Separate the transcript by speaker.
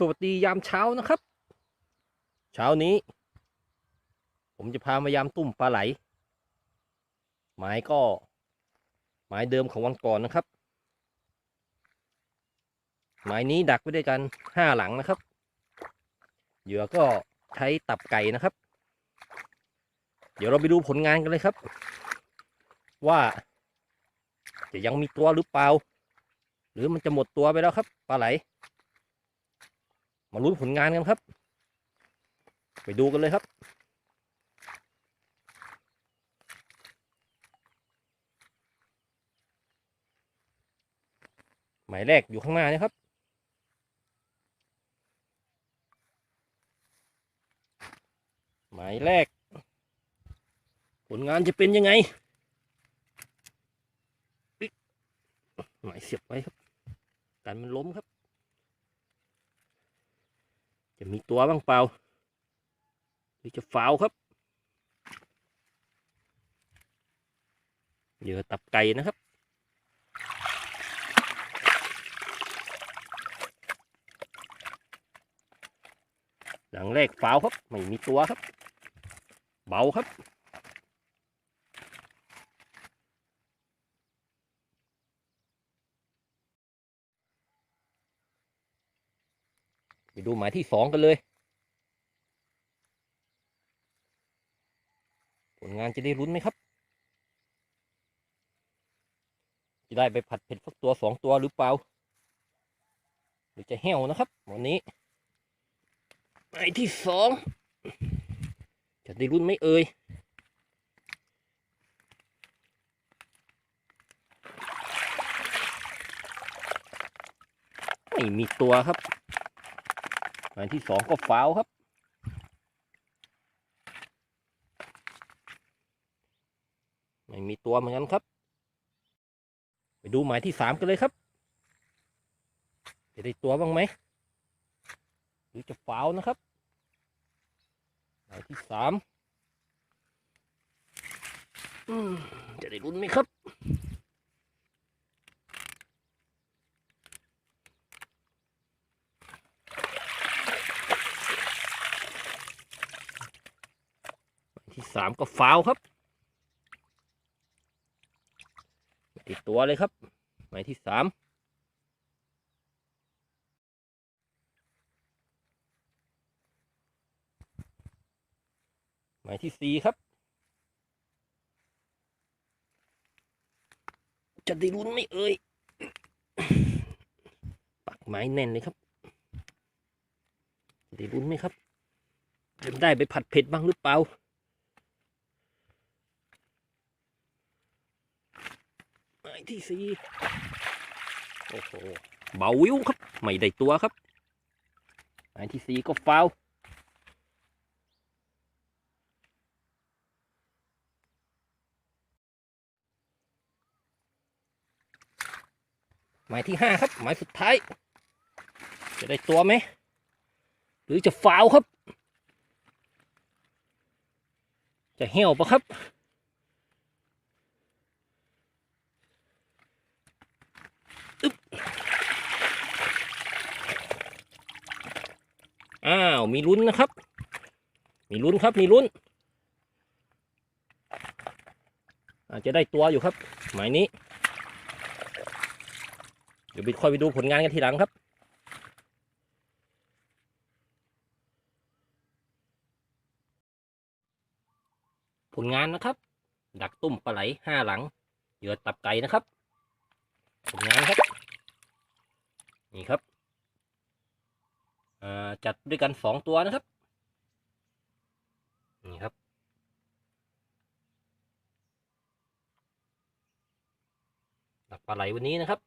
Speaker 1: สวัสดียามเช้านะครับ เช้านี้ ผมจะพามายามตุ่มปลาไหล หมายก็ หมายเดิมของวันก่อนนะครับ หมายนี้ดักไว้ด้วยกันห้าหลังนะครับ เหยื่อก็ใช้ตับไก่นะครับ เดี๋ยวเราไปดูผลงานกันเลยครับ ว่า จะยังมีตัวหรือเปล่า หรือมันจะหมดตัวไปแล้วครับปลาไหล มาลุ้นผลงานกันครับ ไปดูกันเลยครับ หมายแรกอยู่ข้างหน้านี่ครับหมายแรก ผลงานจะเป็นยังไงปิ๊กหมายเสียบไว้ครับกันมันล้มครับ จะมีตัวบ้างเปล่าหรือจะฟาวครับเหยื่อตับไก่นะครับหลังแรกฟาวครับ ไม่มีตัวครับ เบาครับ ไปดูหมายที่สองกันเลย ผลงานจะได้ลุ้นไหมครับ จะได้ไปผัดเผ็ดสักตัวสองตัวหรือเปล่า หรือจะแห้วนะครับ วันนี้หมายที่สองจะได้ลุ้นไหมเอ่ยไม่มีตัวครับ หมายที่สองก็ฟาวครับไม่มีตัวเหมือนกันครับ ไปดูหมายที่สามกันเลยครับ จะได้ตัวบ้างไหมหรือจะฟาวนะครับ หมายที่สามอืมจะได้ลุ้นไหมครับ ที่สามก็ฟาวครับไม่ติดตัวเลยครับ หมายที่สามหมายที่สี่ครับ จะได้ลุ้นไหม่เอ่ยปักไม้แน่นเลยครับจะได้ลุ้นไหมครับจะได้ไปผัดเผ็ดบ้างหรือเปล่า หมาย ที่สี่โอ้โหเบาวิวครับ ไม่ได้ตัวครับหมายที่สี่ก็ฟาวหมายที่ห้าครับ หมายสุดท้าย จะได้ตัวไหม หรือจะฟาวครับ จะเหี่ยวปะครับ อ้าว มีลุ้นนะครับ มีลุ้นครับ มีลุ้น อาจจะได้ตัวอยู่ครับ หมายนี้ เดี๋ยวไปค่อยไปดูผลงานกันทีหลังครับ ผลงานนะครับ ดักตุ้มปลาไหลห้าหลัง เหยื่อตับไก่นะครับ ผลงานครับ นี่ครับ จัดด้วยกันสองตัวนะครับ นี่ครับ ดักปลาไหลวันนี้นะครับ